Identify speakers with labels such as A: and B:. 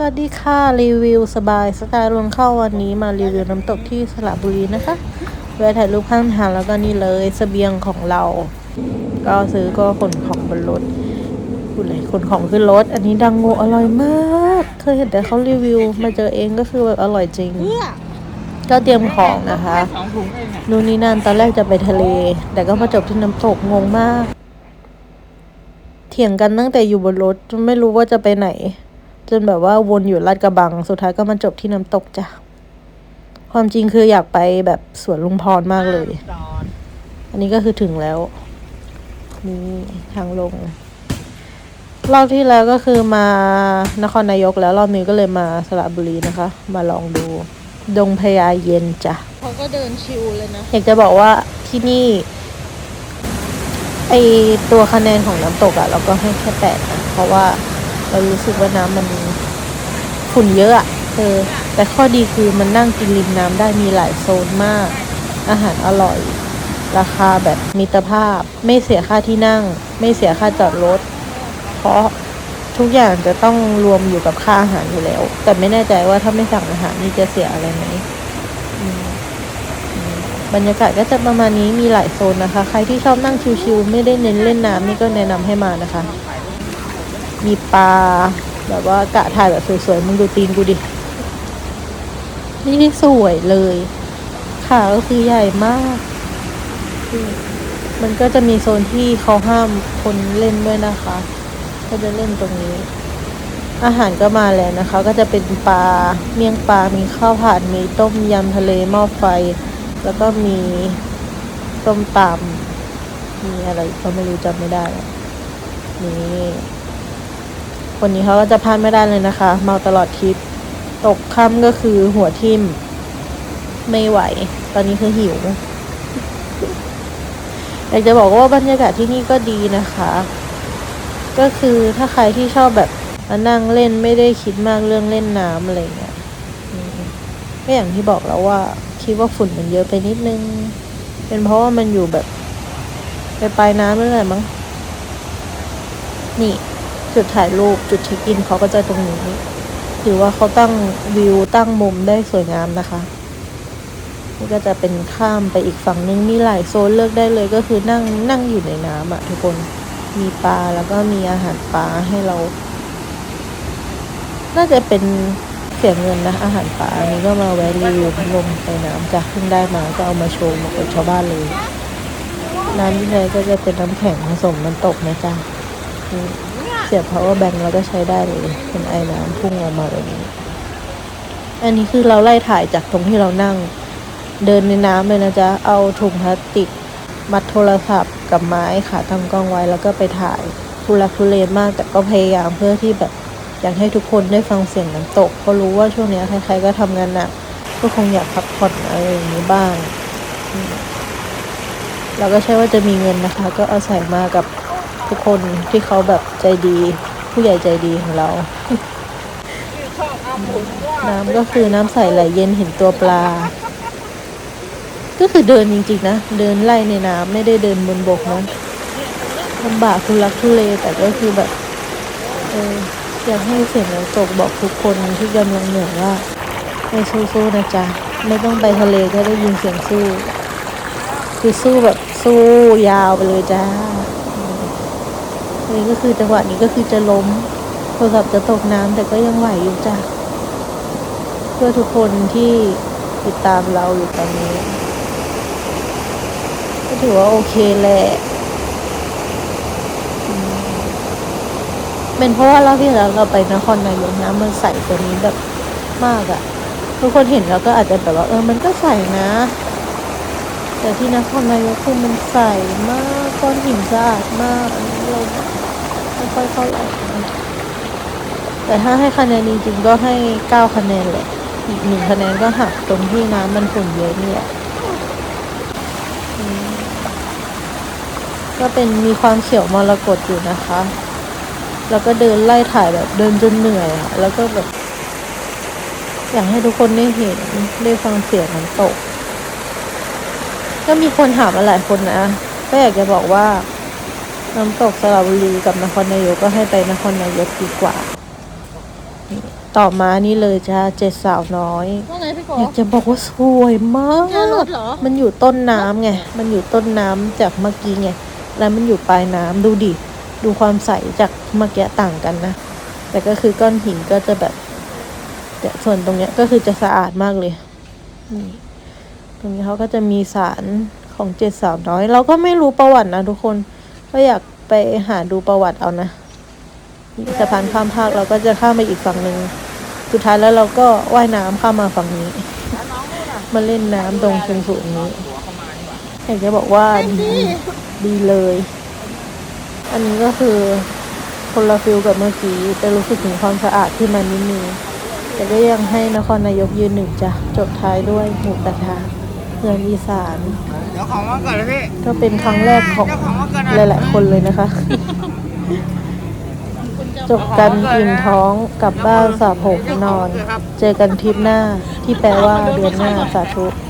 A: สวัสดีค่ะ รีวิวสบายสไตล์ลงเข้าวันนี้มารีวิวน้ำตกที่สระบุรีนะคะแวะถ่ายรูปข้างทางแล้วก็นี่เลยเสบียงของเรา ก็ซื้อก็ขนของบนรถพูดเลยขนของขึ้นรถ อันนี้ดังโงอร่อยมาก เคยเห็นแต่เขารีวิว มาเจอเองก็คือแบบอร่อยจริง ก็เตรียมของนะคะ
B: สองถุงเองอะ
A: นู่นนี่นั่นตอนแรกจะไปทะเล แต่ก็มาจบที่น้ำตกงงมาก เถียงกันตั้งแต่อยู่บนรถจนไม่รู้ว่าจะไปไหน จนแบบว่าวนอยู่ลาดกระบัง สุดท้ายก็มาจบที่น้ำตกจ้ะ ความจริงคืออยากไปแบบสวนลุงพรมากเลย
B: จอน
A: อันนี้ก็คือถึงแล้วนี่ทางลง รอบที่แล้วก็คือมานครนายกแล้วรอบนี้ก็เลยมาสระบุรีนะคะ มาลองดู ดงพญาเย็นจ้ะเขาก็เดินชิวเลยนะ อยากจะบอกว่าที่นี่ไอตัวคะแนนของน้ำตกอะเราก็ให้แค่แปดนะ เพราะว่า เรารู้สึกว่าน้ำมันฝุ่นเยอะอะเออแต่ข้อดีคือมันนั่งกินริมน้ำได้มีหลายโซนมาก อาหารอร่อย ราคาแบบมิตรภาพ ไม่เสียค่าที่นั่ง ไม่เสียค่าจอดรถ เพราะทุกอย่างจะต้องรวมอยู่กับค่าอาหารอยู่แล้ว แต่ไม่แน่ใจว่าถ้าไม่สั่งอาหารนี่จะเสียอะไรไหมมมบรรยากาศก็จะประมาณนี้มีหลายโซนนะคะ ใครที่ชอบนั่งชิวๆไม่ได้เน้นเล่นน้ำนี่ก็แนะนำให้มานะคะ มีปลาแบบว่ากะถ่ายแบบสวยๆ มึงดูตีนกูดิ นี่สวยเลยขาก็คือใหญ่มาก มันก็จะมีโซนที่เขาห้ามคนเล่นด้วยนะคะ ก็จะเล่นตรงนี้ อาหารก็มาแล้วนะคะ ก็จะเป็นปลาเมี่ยงปลา มีข้าวผัด มีต้มยำทะเลหม้อไฟ แล้วก็มีต้มตำมีอะไรก็ไม่รู้จำไม่ได้นี่ คนนี้เขาก็จะพลาดไม่ได้เลยนะคะ เมาตลอดทริป ตกค่ำก็คือหัวทิ่ม ไม่ไหว ตอนนี้คือหิวอยากจะบอกว่าบรรยากาศที่นี่ก็ดีนะคะ ก็คือถ้าใครที่ชอบแบบมานั่งเล่นไม่ได้คิดมากเรื่องเล่นน้ำอะไรเงี้ยอืมก็อย่างที่บอกแล้วว่า คิดว่าฝุ่นมันเยอะไปนิดนึง เป็นเพราะว่ามันอยู่แบบ ไปปลายน้ำนั่นแหละมั้งนี่ จุดถ่ายรูปจุดเช็คอินเขาก็จะตรงนี้ถือว่าเขาตั้งวิวตั้งมุมได้สวยงามนะคะ นี่ก็จะเป็นข้ามไปอีกฝั่งนึงมีหลายโซนเลือกได้เลยก็คือนั่งนั่งอยู่ในน้ำอะทุกคนมีปลาแล้วก็มีอาหารปลาให้เรา น่าจะเป็นเสียเงินนะ อาหารปลาอันนี้ก็มาแวะรีวิวลงในน้ำจากเพิ่งได้มาก็เอามาโชว์มากับชาวบ้านเลยน้ำที่ใช้ก็จะเป็นน้ำแข็งผสมน้ำตกนะจ๊ะ เสียบ power bank แล้วก็ใช้ได้เลยเป็นไอ้น้ำพุ่งออกมาแบบนี้ อันนี้คือเราไล่ถ่ายจากตรงที่เรานั่ง เดินในน้ำเลยนะจ๊ะ เอาถุงพลาสติก มัดโทรศัพท์กับไม้ขาตั้งกล้องไว้แล้วก็ไปถ่ายทุลักทุเลมากแต่ก็พยายามเพื่อที่แบบอยากให้ทุกคนได้ฟังเสียงน้ำตก เพราะรู้ว่าช่วงนี้ใครๆก็ทำงานหนักก็คงอยากพักผ่อนอะไรอย่างนี้บ้างเราก็ใช่ว่าจะมีเงินนะคะ ก็อาศัยมากับ ทุกคนที่เขาแบบใจดี ผู้ใหญ่ใจดีของเรา น้ำก็คือน้ำใสไหลเย็นเห็นตัวปลา ก็คือเดินจริงๆนะ เดินไล่ในน้ำไม่ได้เดินบนบกนะลำบากทุลักทุเลแต่ก็คือแบบเอออยากให้เสียงน้ำตกบอกทุกคนที่กำลังเหนื่อยว่าให้สู้ๆนะจ๊ะไม่ต้องไปทะเลก็ได้ยินเสียงสู้ คือสู้แบบสู้ยาวไปเลยจ้า นี่ก็คือจังหวะนี้ก็คือจะล้มโทรศัพท์จะตกน้ำแต่ก็ยังไหวอยู่จ้ะเพื่อทุกคนที่ติดตามเราอยู่ตอนนี้ ก็ถือว่าโอเคแหละเป็นเพราะว่าเราที่แล้วเราไปนครนายกน้ำมันใสกว่านี้แบบมากอะทุกคนเห็นแล้วก็อาจจะแบบว่าเออมันก็ใสนะ แต่ที่นครนายกคือมันใสมาก ก้อนหินสะอาดมากอันนี้เราไม่ค่อยเข้าใจนแต่ถ้าให้คะแนนจริงๆก็ให้เก้าคะแนนแหละ อีกหนึ่งคะแนนก็หักตรงที่น้ำมันฝุ่นเยอะนี่แหละก็เป็นมีความเขียวมรกตอยู่นะคะ แล้วก็เดินไล่ถ่ายแบบเดินจนเหนื่อยอะแล้วก็แบบ อยากให้ทุกคนได้เห็นได้ฟังเสียงน้ำตก ก็มีคนถามมาหลายคนนะ ก็อยากจะบอกว่าน้ำตกสระบุรีกับนครนายกก็ให้ไปนครนายกดีกว่านี่ต่อมานี่เลยจ้าเจ็ดสาวน้อย
B: ว่าไงพี่โก
A: อยากจะบอกว่าสวยมาก
B: เจอรถเหรอ
A: มันอยู่ต้นน้ำไง มันอยู่ต้นน้ำจากเมื่อกี้ไง แล้วมันอยู่ปลายน้ำดูดิ ดูความใสจากเมื่อกี้ต่างกันนะ แต่ก็คือก้อนหินก็จะแบบแต่ส่วนตรงเนี้ยก็คือจะสะอาดมากเลย นี่ ตรงนี้เขาก็จะมีสาร ของเจ็ดสาวน้อย เราก็ไม่รู้ประวัตินะทุกคน ก็อยากไปหาดูประวัติเอานะสะพานข้ามภาคเราก็จะข้ามไปอีกฝั่งหนึ่งสุดท้ายแล้วเราก็ว่ายน้ำข้ามมาฝั่งนี้ มาเล่นน้ำตรงสูงสูงนี้อยากจะบอกว่าดีดีเลย อันนี้ก็คือคนละฟิลกับเมื่อกี้แต่รู้สึกถึงความสะอาดที่มันนิดนึงแต่ก็ยังให้นครนายกยืนหนึ่งจ้ะจบท้ายด้วยหมูกระทะ เมืองอีสาน
B: เดี๋ยวของมาก่อนเลยพี่
A: ก็เป็นครั้งแรกของ
B: เจ้าของมาก่อน
A: หลายๆคนเลยนะคะ จบกันอิ่มท้องกลับบ้านสาผมนอน เจอกันทริปหน้าที่แปลว่าเดือนหน้าสาธุ
B: เ